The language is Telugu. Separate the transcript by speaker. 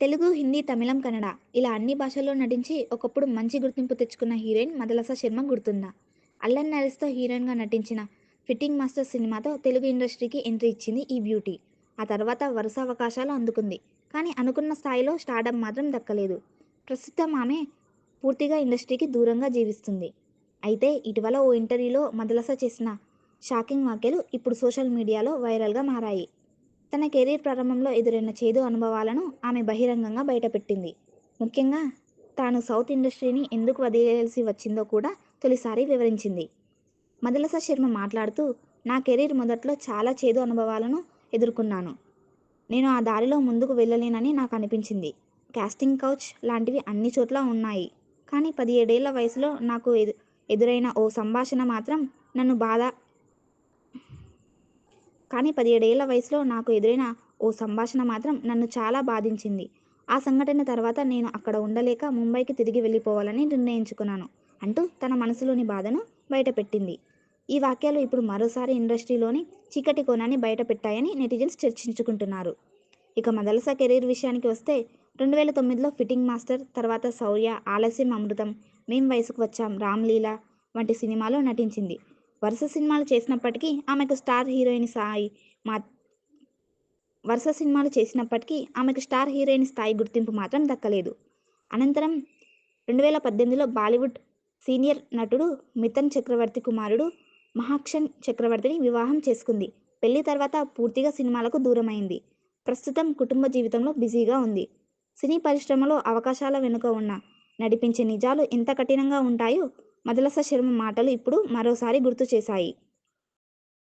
Speaker 1: తెలుగు, హిందీ, తమిళం, కన్నడ ఇలా అన్ని భాషల్లో నటించి ఒకప్పుడు మంచి గుర్తింపు తెచ్చుకున్న హీరోయిన్ మదలస శర్మ గుర్తుందా? అల్లన్ నరిస్తో హీరోయిన్గా నటించిన 'ఫిట్టింగ్ మాస్టర్' సినిమాతో తెలుగు ఇండస్ట్రీకి ఎంట్రీ ఇచ్చింది ఈ బ్యూటీ. ఆ తర్వాత వరుస అవకాశాలు అందుకుంది. కానీ అనుకున్న స్థాయిలో స్టార్డమ్ మాత్రం దక్కలేదు. ప్రస్తుతం ఆమె పూర్తిగా ఇండస్ట్రీకి దూరంగా జీవిస్తుంది. అయితే ఇటీవల ఓ ఇంటర్వ్యూలో మదలస చేసిన షాకింగ్ వ్యాఖ్యలు ఇప్పుడు సోషల్ మీడియాలో వైరల్గా మారాయి. తన కెరీర్ ప్రారంభంలో ఎదురైన చేదు అనుభవాలను ఆమె బహిరంగంగా బయటపెట్టింది. ముఖ్యంగా తాను సౌత్ ఇండస్ట్రీని ఎందుకు వదిలేయాల్సి వచ్చిందో కూడా తొలిసారి వివరించింది. మదలస శర్మ మాట్లాడుతూ నా కెరీర్ మొదట్లో చాలా చేదు అనుభవాలను ఎదుర్కొన్నాను. నేను ఆ దారిలో ముందుకు వెళ్ళలేనని నాకు అనిపించింది. కాస్టింగ్ కౌచ్ లాంటివి అన్ని చోట్లా ఉన్నాయి. కానీ పదిహేడేళ్ళ వయసులో నాకు ఎదు ఎదురైన ఓ సంభాషణ మాత్రం నన్ను బాధ కానీ పదిహేడేళ్ళ వయసులో నాకు ఎదురైన ఓ సంభాషణ మాత్రం నన్ను చాలా బాధించింది. ఆ సంఘటన తర్వాత నేను అక్కడ ఉండలేక ముంబైకి తిరిగి వెళ్ళిపోవాలని నిర్ణయించుకున్నాను అంటూ తన మనసులోని బాధను బయటపెట్టింది. ఈ వాక్యాలు ఇప్పుడు మరోసారి ఇండస్ట్రీలోని చీకటి కోణాన్ని బయటపెట్టాయని నెటిజన్స్ చర్చించుకుంటున్నారు. ఇక మదలస కెరీర్ విషయానికి వస్తే రెండు వేల తొమ్మిదిలో 'ఫిట్టింగ్ మాస్టర్' తర్వాత 'శౌర్య', 'ఆలస్యం అమృతం', 'మేం వయసుకు వచ్చాం', 'రామ్లీల' వంటి సినిమాలో నటించింది. వరుస సినిమాలు చేసినప్పటికీ ఆమెకు స్టార్ హీరోయిన్ స్థాయి మా వరుస సినిమాలు చేసినప్పటికీ ఆమెకు స్టార్ హీరోయిన్ స్థాయి గుర్తింపు మాత్రం దక్కలేదు. అనంతరం రెండు వేల పద్దెనిమిదిలో బాలీవుడ్ సీనియర్ నటుడు మితన్ చక్రవర్తి కుమారుడు మహాక్షన్ చక్రవర్తిని వివాహం చేసుకుంది. పెళ్ళి తర్వాత పూర్తిగా సినిమాలకు దూరమైంది. ప్రస్తుతం కుటుంబ జీవితంలో బిజీగా ఉంది. సినీ పరిశ్రమలో అవకాశాల వెనుక ఉన్న నడిపించే నిజాలు ఎంత కఠినంగా ఉంటాయో మదలస శర్మ మాటలు ఇప్పుడు మరోసారి గుర్తు చేశాయి.